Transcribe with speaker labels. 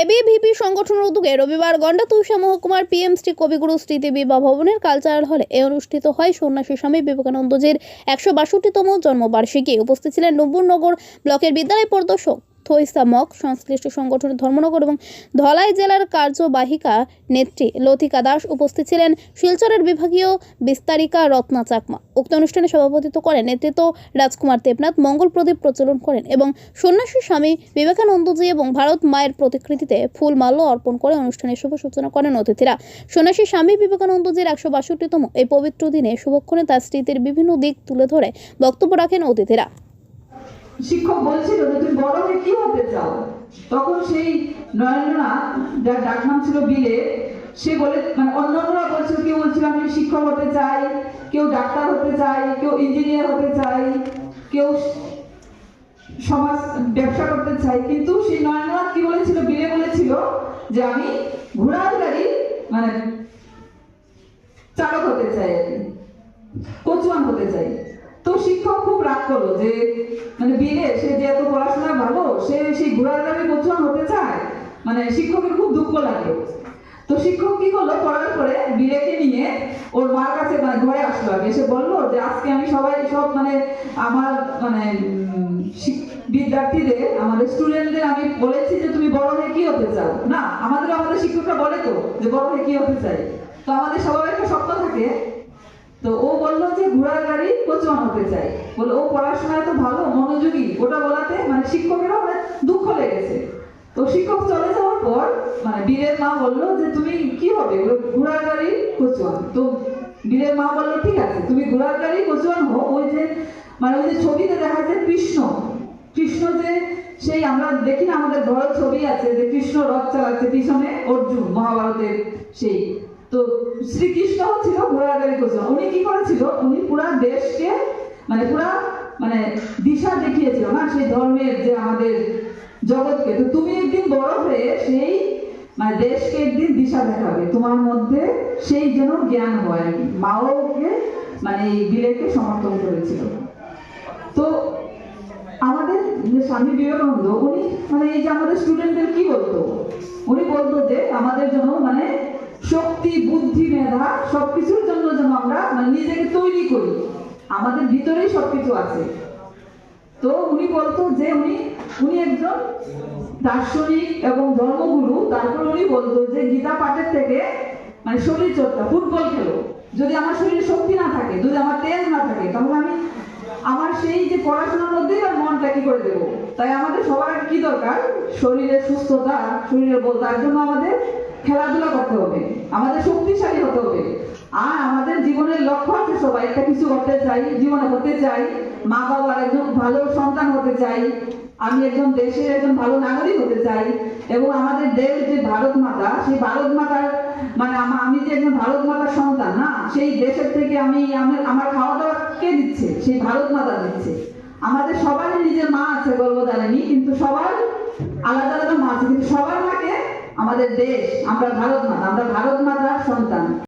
Speaker 1: ABVP সংগঠনের উদ্যোগে রবিবার গন্ডা তুষা মহকুমার পিএম শ্রী কবিগুরু স্মৃতি বিবাহ ভবনের কালচারাল হলে এ অনুষ্ঠিত হয় সন্ন্যাসী স্বামী বিবেকানন্দজির একশো বাষট্টিতম জন্মবার্ষিকী। উপস্থিত ছিলেন নব্বরনগর ব্লকের বিদ্যালয় পরিদর্শক থইসা মক সংশ্লিষ্ট সংগঠনের ধর্মনগর এবং ধলাই জেলার কার্যবাহিকা নেত্রী লতিকা দাস উপস্থিত ছিলেন। শিলচরের বিভাগীয় বিস্তারিকা রত্না চাকমা উক্ত অনুষ্ঠানে সভাপতিত্ব করেন নেতৃত্ব রাজকুমার দেবনাথ, মঙ্গল প্রদীপ প্রচলন করেন এবং সন্ন্যাসী স্বামী বিবেকানন্দজি এবং ভারত মায়ের প্রতিকৃতিতে ফুল মাল্য অর্পণ করে অনুষ্ঠানের শুভ সূচনা করেন অতিথিরা। সন্ন্যাসী স্বামী বিবেকানন্দজির একশো বাষট্টিতম এই পবিত্র দিনে শুভক্ষণে তার স্মৃতির বিভিন্ন দিক তুলে ধরে বক্তব্য রাখেন অতিথিরা।
Speaker 2: শিক্ষক বলছিল যে, তুমি বড় হয়ে কি হতে চাও? তখন সেই নরেন্দ্রনাথ, যার ডাকনাম ছিল বিলে, সে বলে মানে অন্যান্যরা বলছিল, কেউ বলছিল, আমি শিক্ষক হতে চাই, কেউ ডাক্তার হতে চাই, কেউ ইঞ্জিনিয়ার হতে চাই, কেউ সমাজ ব্যবসা করতে চাই। কিন্তু সেই নরেন্দ্রনাথ কি বলেছিল? বিলে বলেছিল যে, আমি ঘোড়ার মানে চালক হতে চাই আর কি, কোচওয়ান হতে চাই। তো শিক্ষক খুব রাগ করল যে মানে বিলে সে যে এত পড়াশোনা ভালো, সে সেই ঘোড়ার গাড়ি কোচওয়ান হতে চায়? মানে শিক্ষকের খুব দুঃখ লাগে। তো শিক্ষক কি করল? পড়ার পরে বিলেকে নিয়ে ওর মার কাছে মানে ঘরে আসলো আগে এসে বলল যে, আজকে আমি সবাই সব মানে আমার মানে বিদ্যার্থীদের, আমাদের স্টুডেন্টদের আমি বলেছি যে, তুমি বড় হয়ে কি হতে চাও? না, আমাদের আমাদের শিক্ষকরা বলে তো যে, বড় হয়ে কি হতে চাই? তো আমাদের সবার একটা স্বপ্ন থাকে তো ও বলল যে ঘোড়ার গাড়ি কোচওয়ান হতে চাই বলে ও পড়াশোনায় তো ভালো, মনোযোগী? ওটা বলাতে মানে শিক্ষকেরও মানে দুঃখ লেগেছে। তো শিক্ষক চলে যাওয়ার পর মানে বীরের মা বলল যে, তুমি কি হবে? ঘোড়ার গাড়ি কোচওয়ান তো বীরের মা বলল, ঠিক আছে, তুমি ঘোড়ার গাড়ি কোচওয়ান হো। ওই যে মানে ওই যে ছবিতে দেখা যায় কৃষ্ণ। কৃষ্ণ যে সেই আমরা দেখি না, আমাদের ঘর ছবি আছে যে কৃষ্ণ রথ চালাচ্ছে পিছনে অর্জুন, মহাভারতের সেই। তো শ্রীকৃষ্ণ ছিল ঘোড়ার করছিল উনি কি করেছিল? উনি পুরা দেশকে মানে পুরা মানে দিশা দেখিয়েছিল না, সেই ধর্মের যে আমাদের জগৎকে। তো তুমি একদিন বড় হয়ে সেই মানে দেশকে একদিন দিশা দেখাবে। তোমার মধ্যে সেই যেন জ্ঞান হয়। আর কি। মাও ওকে মানে এই বিলেকে সমর্থন করেছিল। তো আমাদের স্বামী বিবেকানন্দ, উনি মানে এই যে আমাদের স্টুডেন্টদের কি বলতো? উনি বলতো যে আমাদের জন্য মানে শক্তি, বুদ্ধি, মেধা সবকিছুর জন্য যেন আমরা মানে নিজেকে তৈরি করি। আমাদের ভিতরেই সবকিছু আছে। তো উনি বলতো যে উনি উনি একজন দার্শনিক এবং ধর্মগুরু। তারপর উনি বলতো যে গীতা পাঠের থেকে মানে শরীর চর্চা ফুটবল খেলো। যদি আমার শরীরে শক্তি না থাকে, যদি আমার তেজ না থাকে তাহলে আমি আমার সেই যে পড়াশোনার মধ্যেই আর মনটা কি করে দেবো? তাই আমাদের সবার কি দরকার? শরীরের সুস্থতা, শরীরের বল, তার জন্য আমাদের খেলাধুলা করতে হবে, আমাদের শক্তিশালী হতে হবে। আর আমাদের জীবনের লক্ষ্য আছে সবাই, একটা কিছু করতে চাই, জীবনে হতে চাই, মা বাবার একজন ভালো সন্তান হতে চাই, আমি একজন দেশের একজন ভালো নাগরিক হতে চাই, এবং আমাদের দেশ যে ভারত মাতা, সেই ভারত মাতার মানে আমি যে একজন ভারত মাতার সন্তান, না, সেই দেশের থেকে আমি আমার খাওয়া দাওয়া কে দিচ্ছে? সেই ভারত মাতা দিচ্ছে। আমাদের সবারই নিজের মা আছে, গর্ভধারিণী, কিন্তু সবার আলাদা আলাদা মা আছে কিন্তু সবার মাকে আমাদের দেশ আমরা ভারত মাতা আমরা ভারত মাতার সন্তান।